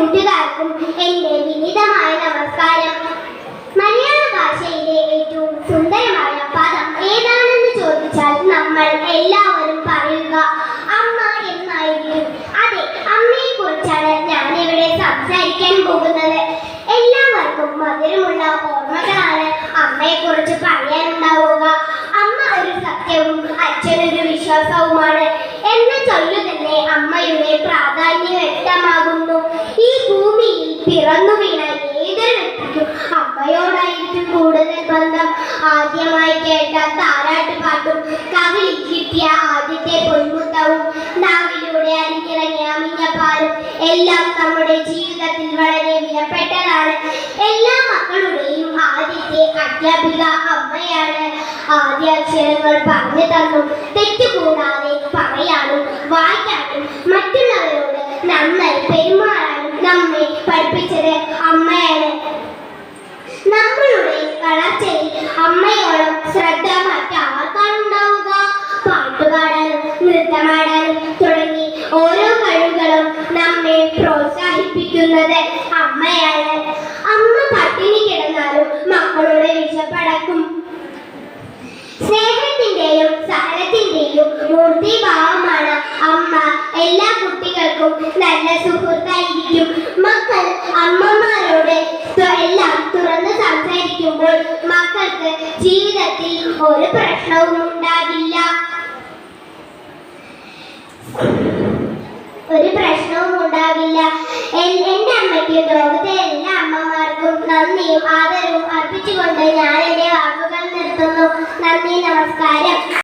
കൂട്ടുകാർക്കും എന്റെ വിനീതമായ നമസ്കാരം. മലയാള ഭാഷയിലെ ഏറ്റവും സുന്ദരമായ പദം ഏതാണെന്ന് ചോദിച്ചാൽ നമ്മൾ എല്ലാവരും പറയുക അമ്മ എന്നായിരിക്കും അതെ അമ്മയെ കുറിച്ചാണ് ഞാനിവിടെ സംസാരിക്കാൻ പോകുന്നത്. എല്ലാവർക്കും മധുരമുള്ള ഓർമ്മകളാണ് അമ്മയെ കുറിച്ച് പറയാനുണ്ടാവുക. അമ്മ ഒരു സത്യവും അച്ഛനൊരു വിശ്വാസവുമാണ്. വീണ ഏതൊരു വ്യക്തിക്കും അമ്മയോടായിരിക്കും കൂടുതൽ ബന്ധം. ആദ്യമായി കേട്ട താരാട്ട് പാട്ടും കവിളിൽ കിട്ടിയ ആദ്യത്തെ പൊന്മുത്തവും നാവിലൂടെ അരിഞ്ഞിറങ്ങിയ അമിഞ്ഞപ്പാലും എല്ലാം നമ്മുടെ ജീവിതത്തിൽ വളരെ വിലപ്പെട്ടതാണ്. എല്ലാ മക്കളുടെയും ആദ്യത്തെ അധ്യാപിക അമ്മയാണ്. ആദ്യ അക്ഷരങ്ങൾ പറഞ്ഞു തന്നു. തെറ്റുകൂടാതെ പറയാനും വായിക്കാനും മറ്റുള്ളവരോട് നന്നായി പെരുമാറാനും നമ്മെ പഠിപ്പിച്ചത് അമ്മയാണ്. നമ്മളുടെ വളർച്ചയിൽ അമ്മയോളം ശ്രദ്ധ മറ്റാർക്കാണ് ഉണ്ടാവുക പാട്ടുപാടാനും നൃത്തമാടാനും തുടങ്ങി ഓരോ കഴിവുകളും നമ്മെ പ്രോത്സാഹിപ്പിക്കുന്നത് അമ്മയാണ്. അമ്മ പട്ടിണി കിടന്നാലും മക്കളുടെ വിശപ്പടക്കും സ്നേഹത്തിന്റെയും സഹനത്തിന്റെയും മൂർത്തിഭാവമാണ് അമ്മ. എല്ലാ കുട്ടികൾക്കും നല്ല സുഹൃത്തായിരിക്കും സംസാരിക്കുമ്പോൾ മക്കൾക്ക് ജീവിതത്തിൽ ഒരു പ്രശ്നവും ഉണ്ടാകില്ല. ഒരു പ്രശ്നവും ഉണ്ടാകില്ല. എന്റെ അമ്മയ്ക്ക് ലോകത്തെ എല്ലാ അമ്മമാർക്കും നന്ദിയും ആദരവും അർപ്പിച്ചുകൊണ്ട് ഞാൻ എന്റെ വാക്കുകൾ നിർത്തുന്നു. നന്ദി നമസ്കാരം.